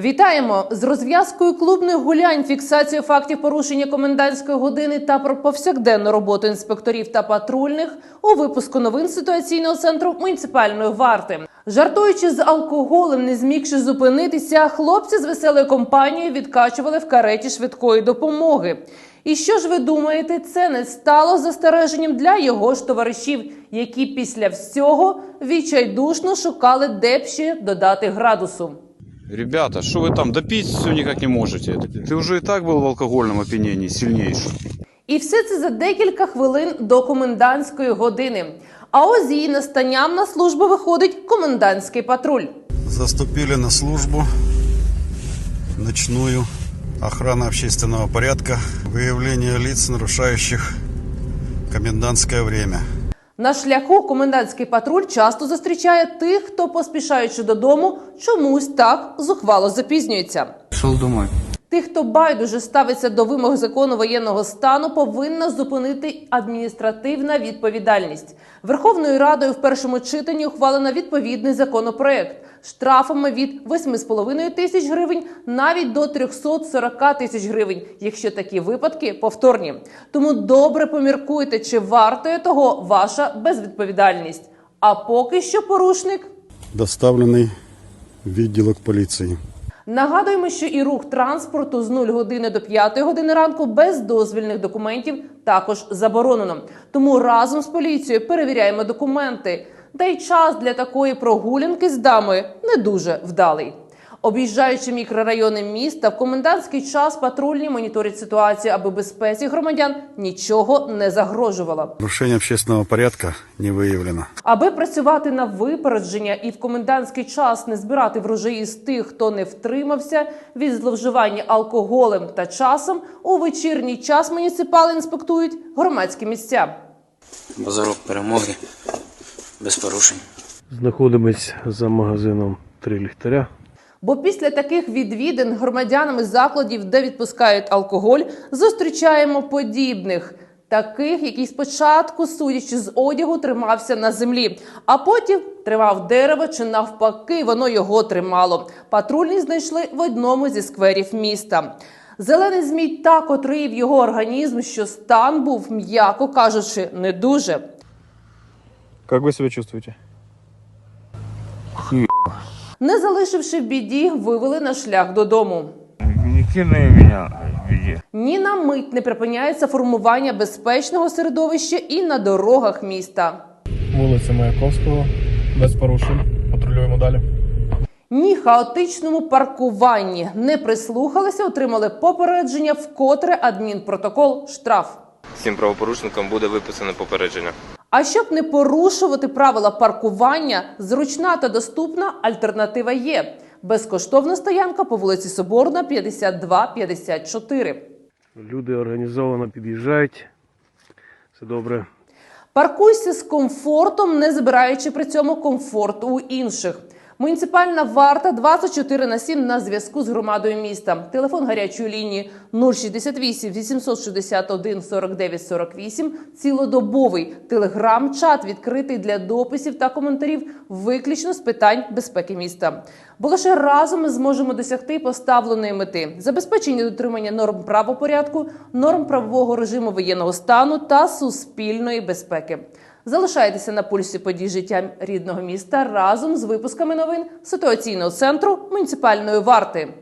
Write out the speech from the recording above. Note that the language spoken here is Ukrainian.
Вітаємо з розв'язкою клубних гулянь, фіксацією фактів порушення комендантської години та про повсякденну роботу інспекторів та патрульних у випуску новин ситуаційного центру муніципальної варти. Жартуючи з алкоголем, не змігши зупинитися, хлопці з веселою компанією відкачували в кареті швидкої допомоги. І що ж ви думаєте, це не стало застереженням для його ж товаришів, які після всього відчайдушно шукали де б ще додати градусу. Ребята, что вы там допить все никак не можете? Ты уже и так был в алкогольном опьянении сильнейшем. І все це за декілька хвилин до комендантської години. А ось з її настанням на службу виходить комендантський патруль. Заступили на службу ночную. Охрана общественного порядка. Выявление лиц, нарушающих комендантское время. На шляху комендантський патруль часто зустрічає тих, хто, поспішаючи додому, чомусь так зухвало запізнюється. Шел домой. Тих, хто байдуже ставиться до вимог закону воєнного стану, повинна зупинити адміністративна відповідальність. Верховною Радою в першому читанні ухвалено відповідний законопроект штрафами від 8,5 тисяч гривень навіть до 340 тисяч гривень, якщо такі випадки повторні. Тому добре поміркуйте, чи вартує того ваша безвідповідальність. А поки що порушник Доставленный в відділок поліції. Нагадуємо, що і рух транспорту з 0 години до 5 години ранку без дозвільних документів також заборонено. Тому разом з поліцією перевіряємо документи. Та й час для такої прогулянки з дамою не дуже вдалий. Об'їжджаючи мікрорайони міста, в комендантський час патрульні моніторять ситуацію, аби безпеці громадян нічого не загрожувало. Нарушение общественного порядка не выявлено. Аби працювати на випередження і в комендантський час не збирати врожаї з тих, хто не втримався від зловживання алкоголем та часом, у вечірній час муніципали інспектують громадські місця. Базарок перемоги без порушень. Знаходимось за магазином Три ліхтаря. Бо після таких відвідин громадянами закладів, де відпускають алкоголь, зустрічаємо подібних. Таких, який спочатку, судячи з одягу, тримався на землі, а потім тримав дерево чи навпаки, воно його тримало. Патрульні знайшли в одному зі скверів міста. Зелений змій так отруїв його організм, що стан був, м'яко кажучи, не дуже. Как вы себя чувствуете? Не залишивши в біді, вивели на шлях додому. Не кинули меня в беде. Ні на мить не припиняється формування безпечного середовища і на дорогах міста. Вулиця Маяковського, без порушень. Патрулюємо далі. Ні хаотичному паркуванні не прислухалися, отримали попередження, вкотре адмінпротокол штраф. Всім правопорушникам буде виписане попередження. А щоб не порушувати правила паркування, зручна та доступна альтернатива є. Безкоштовна стоянка по вулиці Соборна, 52-54. Люди організовано під'їжджають. Все добре. Паркуйся з комфортом, не збираючи при цьому комфорт у інших. Муніципальна варта 24 на 7 на зв'язку з громадою міста. Телефон гарячої лінії 068 861 49 48. Цілодобовий телеграм-чат відкритий для дописів та коментарів виключно з питань безпеки міста. Бо лише разом ми зможемо досягти поставленої мети забезпечення дотримання норм правопорядку, норм правового режиму воєнного стану та суспільної безпеки. Залишайтеся на пульсі подій життя рідного міста разом з випусками новин ситуаційного центру муніципальної варти.